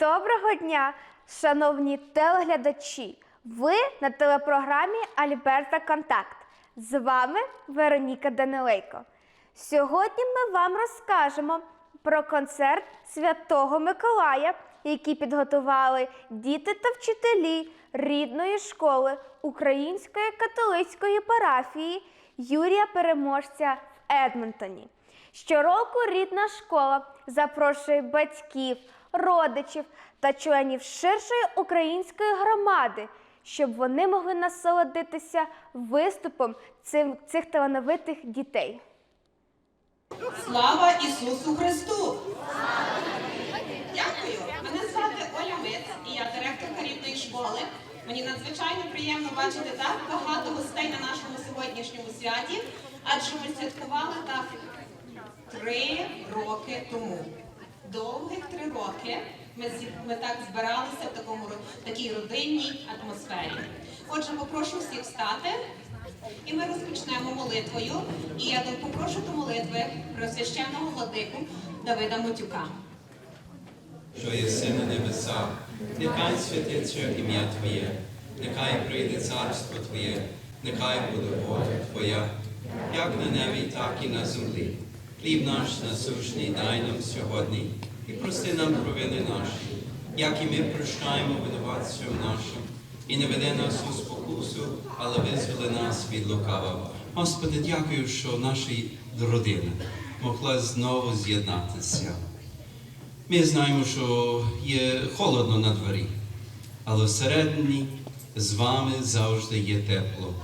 Доброго дня, шановні телеглядачі! Ви на телепрограмі Альберта Контакт. З вами Вероніка Данилейко. Сьогодні ми вам розкажемо про концерт Святого Миколая, який підготували діти та вчителі рідної школи Української католицької парафії Юрія Переможця в Едмонтоні. Щороку рідна школа запрошує батьків, родичів та членів ширшої української громади, щоб вони могли насолодитися виступом цих талановитих дітей. Слава Ісусу Христу! Дякую. Мене звати Оля Миц, і я директорка рідної школи. Мені надзвичайно приємно бачити так багато гостей на нашому сьогоднішньому святі, адже ми святкували так три роки тому. Довгих три роки ми, ми так збиралися в такому такій родинній атмосфері. Отже, попрошу всіх встати. І ми розпочнемо молитвою. І я попрошу до молитви про священного владику Давида Мотюка. що єси на небесах, нехай святиться ім'я Твоє, нехай прийде царство Твоє, нехай буде воля Твоя, як на небі, так і на землі. Хліб наш насущний дай нам сьогодні, і прости нам провини наші, як і ми прощаємо винуватцям нашим, і не веди нас у спокусу, але визволи нас від лукавого. Господи, дякую, що наша родина могла знову з'єднатися. Ми знаємо, що є холодно на дворі, але всередині з вами завжди є тепло.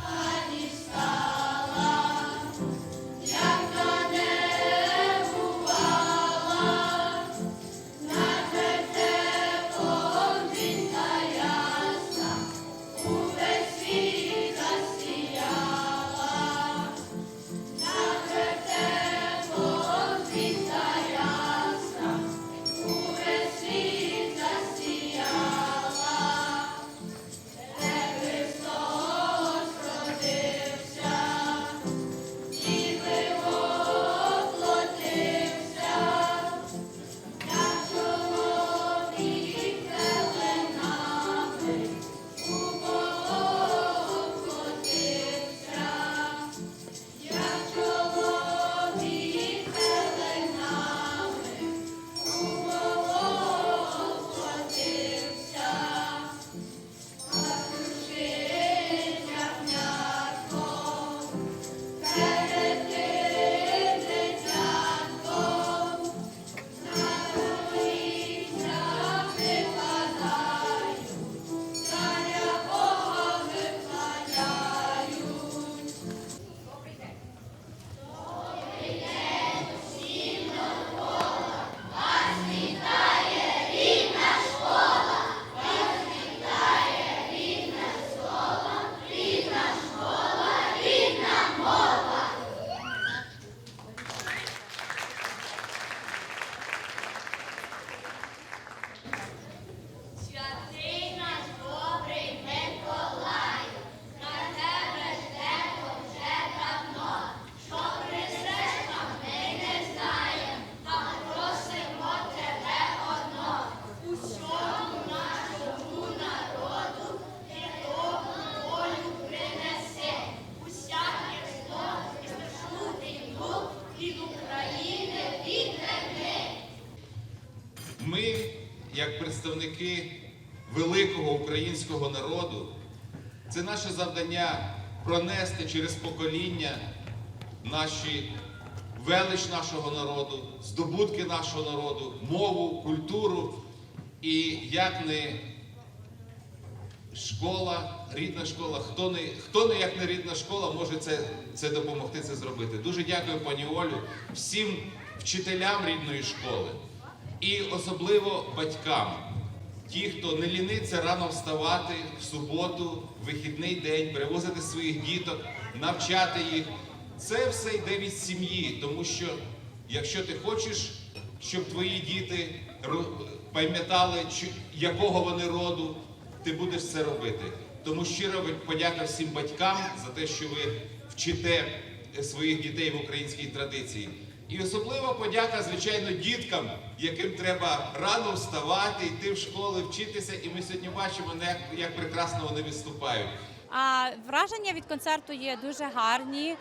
Як представники великого українського народу, це наше завдання пронести через покоління наші велич нашого народу, здобутки нашого народу, мову, культуру. І як не школа, рідна школа, хто не, хто не як не рідна школа може це, це допомогти це зробити. Дуже дякую, пані Олю, всім вчителям рідної школи і особливо батькам. Ті, хто не ліниться рано вставати в суботу, в вихідний день, перевозити своїх діток, навчати їх. Це все йде від сім'ї, тому що якщо ти хочеш, щоб твої діти пам'ятали, якого вони роду, ти будеш це робити. Тому щиро подяка всім батькам за те, що ви вчите своїх дітей в українській традиції. І особлива подяка, звичайно, діткам, яким треба рано вставати, йти в школу, вчитися. І ми сьогодні бачимо, як, прекрасно вони виступають. Враження від концерту є дуже гарні.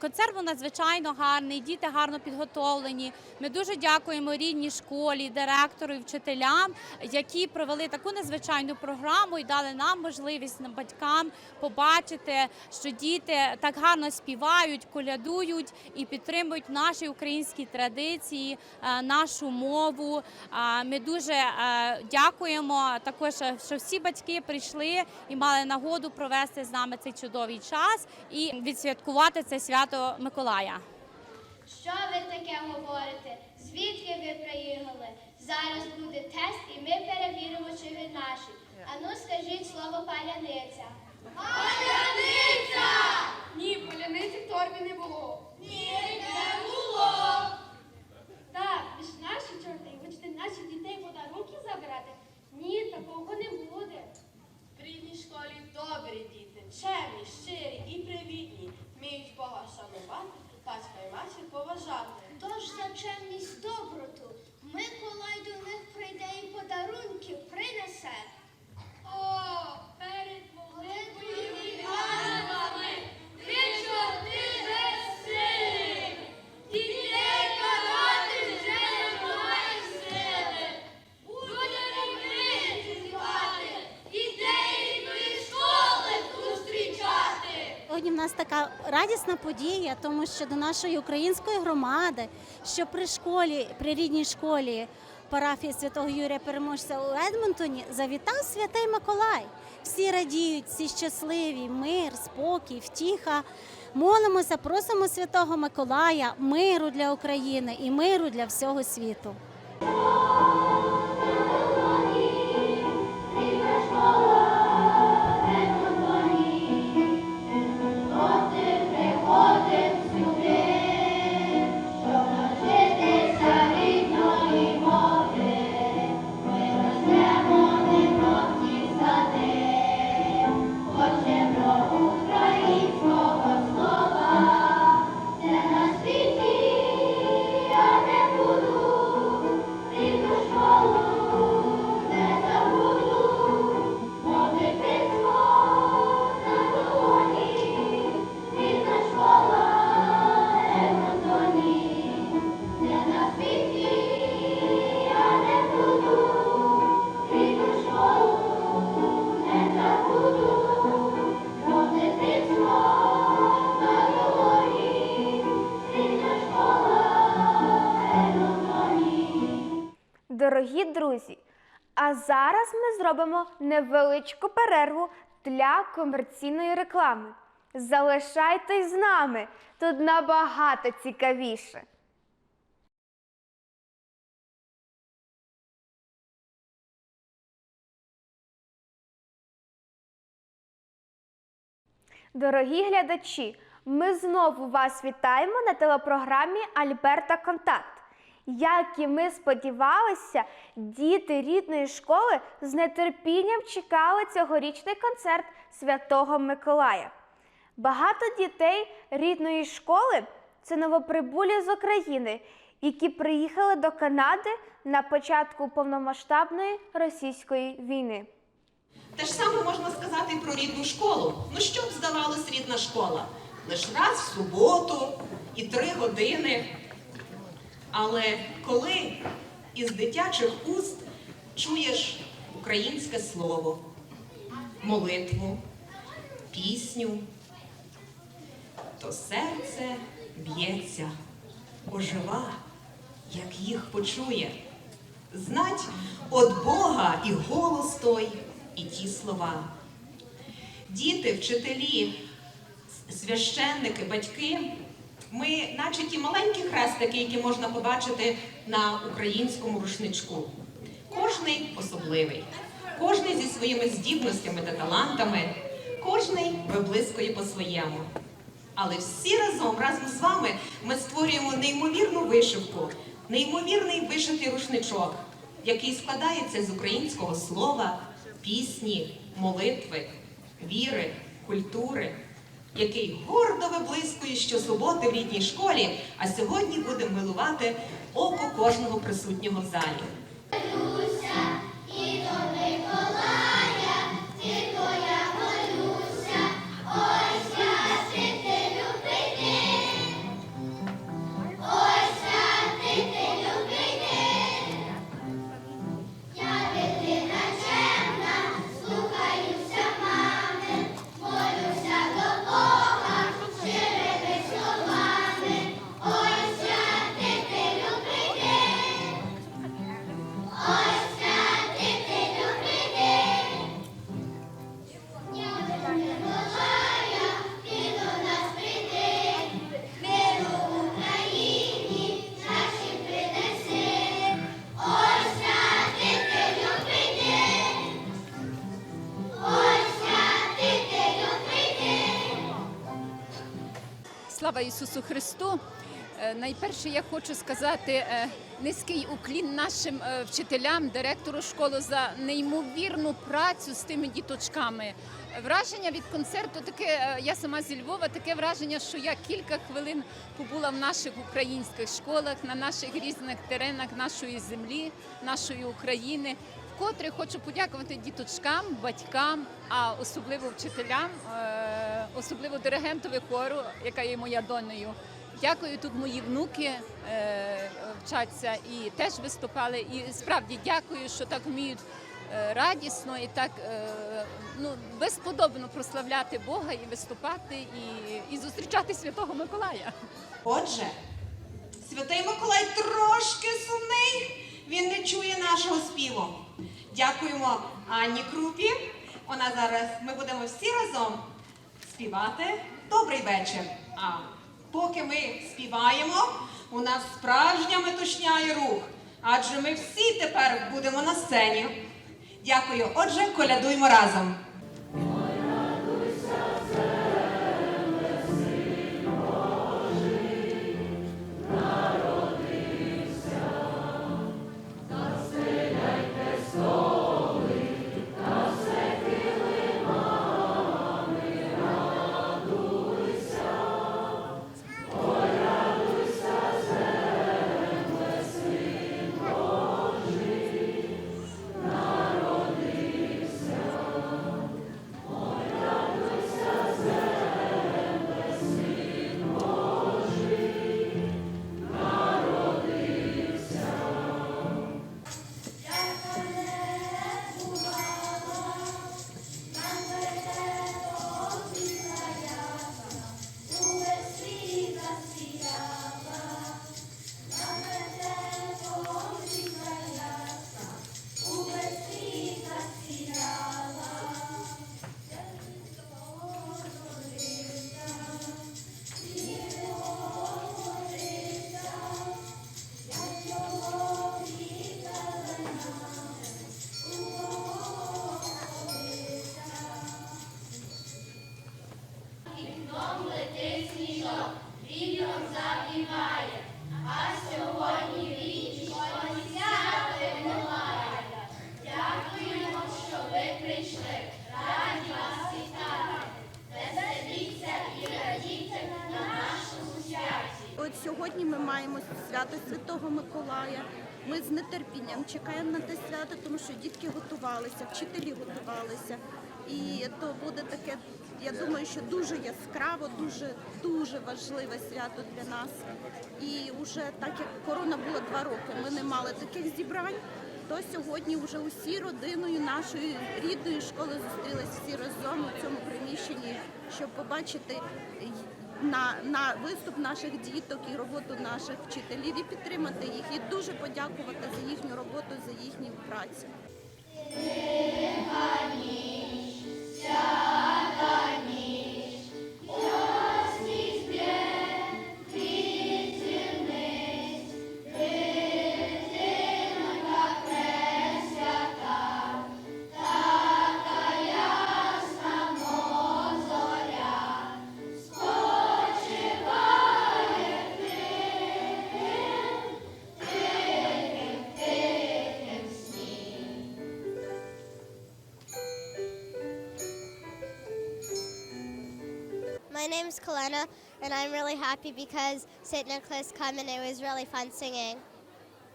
Концерт був надзвичайно гарний, діти гарно підготовлені. Ми дуже дякуємо рідній школі, директору і вчителям, які провели таку незвичайну програму і дали нам можливість батькам побачити, що діти так гарно співають, колядують і підтримують наші українські традиції, е, нашу мову. Ми дуже е, дякуємо також, е, що всі батьки прийшли і мали нагоду провести з нами цей чудовий час і відсвяткувати це свято Миколая. Що ви таке говорите? Звідки ви приїхали? Зараз буде тест, і ми перевіримо, чи ви наші. Ану, скажіть слово паляниця. Паляниця! Ні, поляниці в торбі не було. Ні, не було. Так, ви ж наші чорти, хочете наших дітей подарунки забирати? Ні, такого не буде. В рідній школі добрі діти, чемні, щирі і привітні, вміють Бога шанувати, батька і матір поважати. Тож за чемність доброту Миколай до них прийде і подарунки принесе. О, перед молитвою і ганками ти чорти безсилі. Дітей карати вже немає сили. Будемо ми зізвати, дітей рідної школи зустрічати. Сьогодні в нас така радісна подія, тому що до нашої української громади, що при школі, при рідній школі парафії святого Юрія Переможця у Едмонтоні завітав святий Миколай. Всі радіють, всі щасливі, мир, спокій, втіха. Молимося, просимо святого Миколая миру для України і миру для всього світу. А зараз ми зробимо невеличку перерву для комерційної реклами. Залишайтесь з нами, тут набагато цікавіше. Дорогі глядачі, ми знову вас вітаємо на телепрограмі Альберта Контакт. Як і ми сподівалися, діти рідної школи з нетерпінням чекали цьогорічний концерт Святого Миколая. Багато дітей рідної школи це новоприбулі з України, які приїхали до Канади на початку повномасштабної російської війни. Те ж саме можна сказати і про рідну школу. Ну що б здавалось рідна школа? Лиш раз в суботу і три години. Але коли із дитячих уст чуєш українське слово, молитву, пісню, то серце б'ється, ожива, як їх почує. Знать от Бога і голос той, і ті слова. Діти, вчителі, священники, батьки, ми, наче ті маленькі хрестики, які можна побачити на українському рушничку. Кожний особливий, кожний зі своїми здібностями та талантами, кожний виблискує по-своєму. Але всі разом, разом з вами, ми створюємо неймовірну вишивку, неймовірний вишитий рушничок, який складається з українського слова, пісні, молитви, віри, культури, який гордо виблискує щосуботи в рідній школі, а сьогодні буде милувати око кожного присутнього в залі. Ісусу Христу! Е, Найперше я хочу сказати е, низький уклін нашим е, вчителям, директору школи за неймовірну працю з тими діточками. Враження від концерту таке, я сама зі Львова, таке враження, що я кілька хвилин побула в наших українських школах, на наших різних теренах нашої землі, нашої України. Вкотре хочу подякувати діточкам, батькам, а особливо вчителям, особливо диригентові хору, яка є моя донею. Дякую, тут мої внуки е, вчаться і теж виступали. І справді дякую, що так вміють е, радісно і так е, ну, безподобно прославляти Бога і виступати, і, і зустрічати Святого Миколая. Отже, святий Миколай трошки сумний, він не чує нашого співу. Дякуємо Анні Крупі. Вона зараз, ми будемо всі разом співати Добрий вечір. А поки ми співаємо, у нас справжня метушня і рух. Адже ми всі тепер будемо на сцені. Дякую. Отже, колядуємо разом. От сьогодні ми маємо свято Святого Миколая. Ми з нетерпінням чекаємо на те свято, тому що дітки готувалися, вчителі готувалися. І то буде таке, я думаю, що дуже яскраво, дуже дуже важливе свято для нас. І вже так як корона була два роки, ми не мали таких зібрань. То сьогодні вже усі родиною нашої рідної школи зустрілись всі разом у цьому приміщенні, щоб побачити на, на виступ наших діток і роботу наших вчителів і підтримати їх, і дуже подякувати за їхню роботу, за їхню працю. And I'm really happy because St. Nicholas come and it was really fun singing.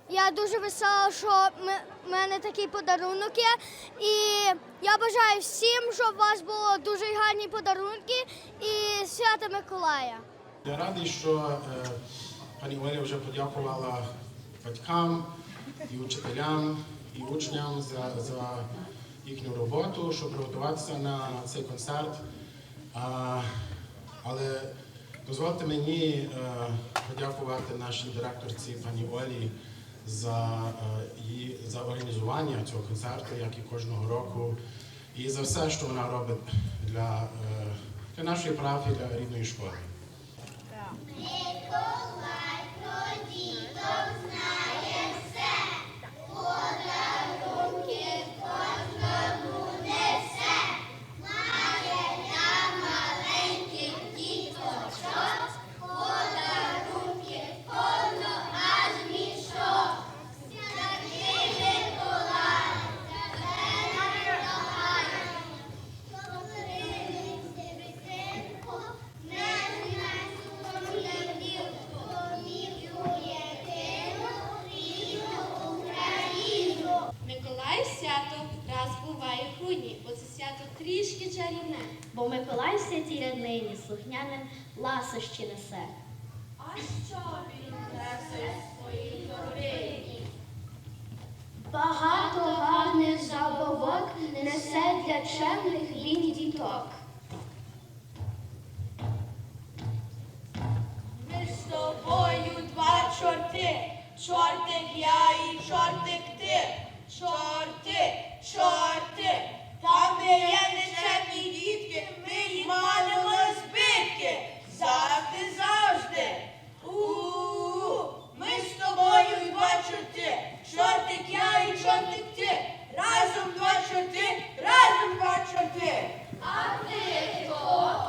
Я дуже весела, що в мене такий подарунок є. І я бажаю всім, щоб у вас було дуже гарні подарунки і свята Миколая. Я радий, що е, пані Оля вже подякувала батькам і учителям, і учням за, за їхню роботу, щоб приготуватися на цей концерт. А, але дозвольте мені е, подякувати нашій директорці пані Олі за, е, за організування цього концерту, як і кожного року, і за все, що вона робить для, е, для нашої парафії, для рідної школи. Нині святій ряднині слухняним ласощі несе. А що він несе в своїй торбині? Багато гарних забавок несе для чемних він діток. Ми з тобою два чорти, чортик я і чортик ти, чорти, чорти, там, де є нечемні дітки, ми їх манимо збитки, завжди, завжди. У-у-у, ми з тобою два чорти, чортик я і чортик ти, разом два чорти, разом два чорти. А ти хто?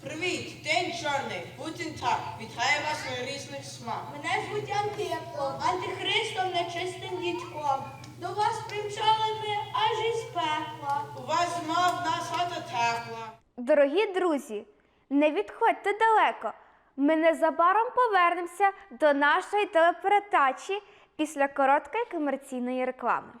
Привіт, день чорний, Гутен так, вітаю вас на різних смак. Мене звуть Антипо, антихристом нечистим дітьком. До вас примчали ми аж із пекла. У вас зима, в нас хата тепла. Дорогі друзі, не далеко. Ми незабаром повернемося до нашої телепередачі після короткої комерційної реклами.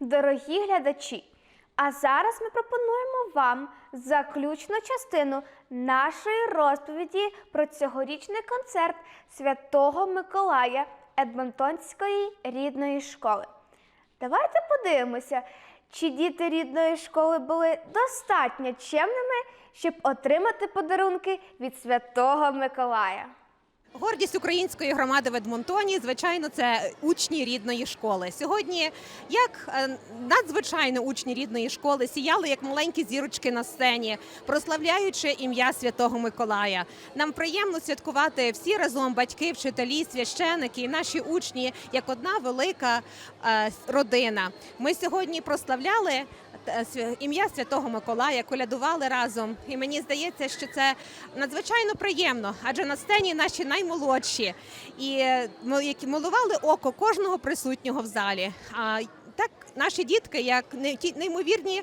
Дорогі глядачі, а зараз ми пропонуємо вам заключну частину нашої розповіді про цьогорічний концерт Святого Миколая Едмонтонської рідної школи. Давайте подивимося, чи діти рідної школи були достатньо чемними, щоб отримати подарунки від Святого Миколая. Гордість української громади в Едмонтоні, звичайно, це учні рідної школи. Сьогодні, як е, надзвичайно учні рідної школи, сіяли як маленькі зірочки на сцені, прославляючи ім'я Святого Миколая. Нам приємно святкувати всі разом батьки, вчителі, священики і наші учні як одна велика е, родина. Ми сьогодні прославляли ім'я Святого Миколая, колядували разом. І мені здається, що це надзвичайно приємно, адже на сцені наші наймолодші, і е, які малували око кожного присутнього в залі. А так наші дітки, як неймовірні.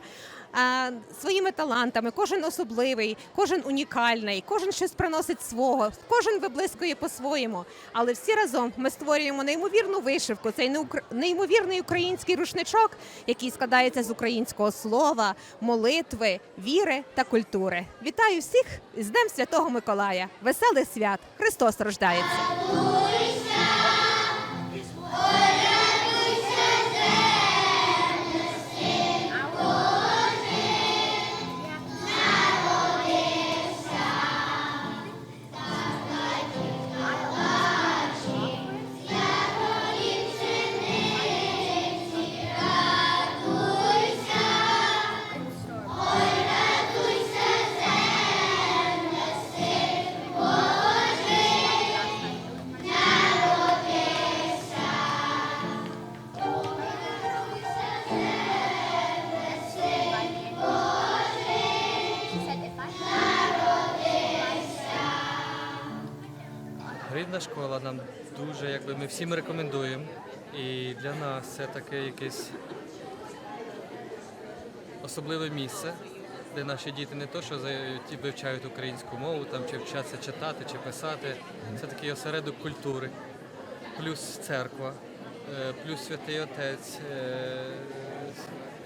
Своїми талантами, кожен особливий, кожен унікальний, кожен щось приносить свого, кожен виблискує по-своєму. Але всі разом ми створюємо неймовірну вишивку, цей неймовірний український рушничок, який складається з українського слова, молитви, віри та культури. Вітаю всіх з Днем Святого Миколая! Веселих свят! Христос рождається! Рідна всім рекомендуємо. І для нас це таке якесь особливе місце, де наші діти не то, що вивчають українську мову, там чи вчаться читати чи писати. Це такий осередок культури, плюс церква, е, плюс святий отець. е,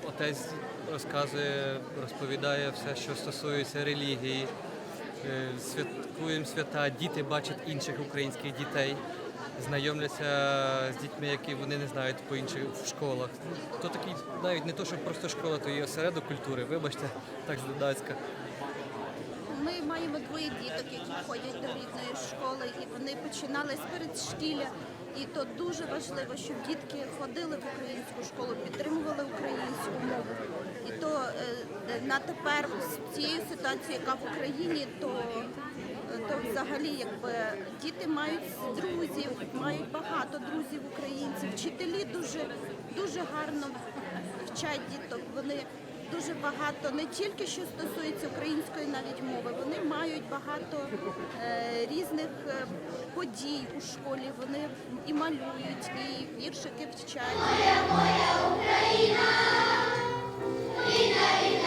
Отець розказує, розповідає все, що стосується релігії. Е, Святкуємо свята, діти бачать інших українських дітей, знайомляться з дітьми, які вони не знають по інших школах. То такий навіть не то, що просто школа, то і осередок культури. Вибачте, так зненацька. Ми маємо двоє діток, які ходять до рідної школи, і вони починали з передшкілля. І то дуже важливо, щоб дітки ходили в українську школу, підтримували українську мову. І то е, на тепер з цією ситуацією, яка в Україні, то, то взагалі якби діти мають друзів, мають багато друзів українців. Вчителі дуже дуже гарно вчать діток. Вони дуже багато не тільки що стосується української навіть мови, вони мають багато е, різних е, подій у школі. Вони і малюють, і віршики вчать. Е,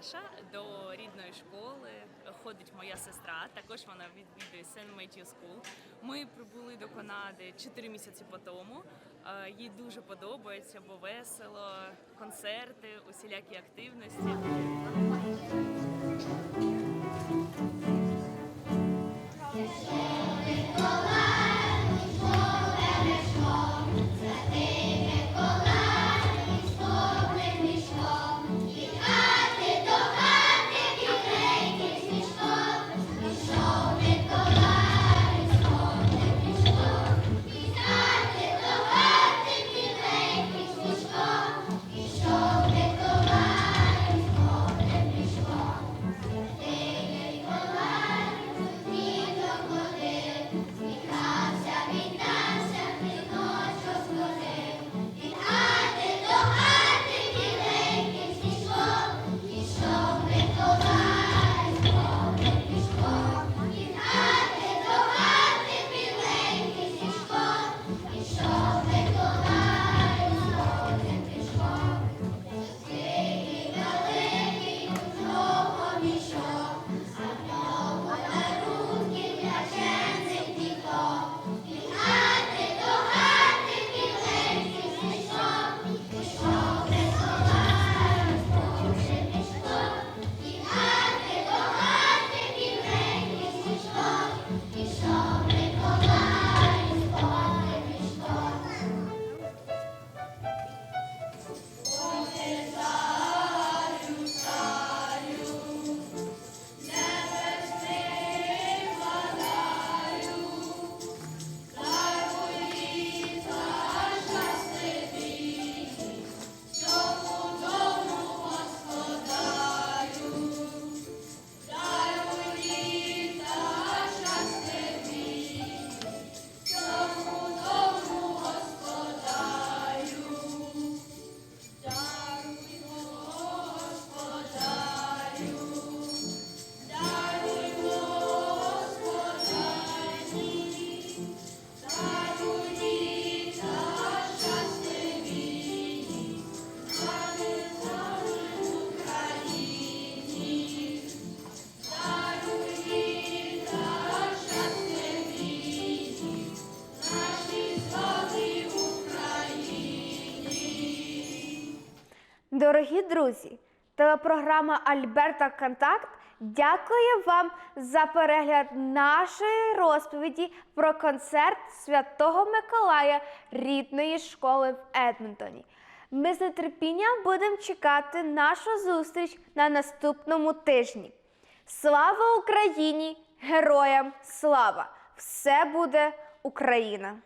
мене. До рідної школи ходить моя сестра. Також вона відвідує St. Matthew School. Ми прибули до Канади 4 місяці по тому. Е, Їй дуже подобається, бо весело, концерти, усілякі активності. Миколай, Дорогі друзі, телепрограма Альберта Контакт дякує вам за перегляд нашої розповіді про концерт Святого Миколая рідної школи в Едмонтоні. Ми з нетерпінням будемо чекати нашу зустріч на наступному тижні. Слава Україні! Героям слава! Все буде Україна!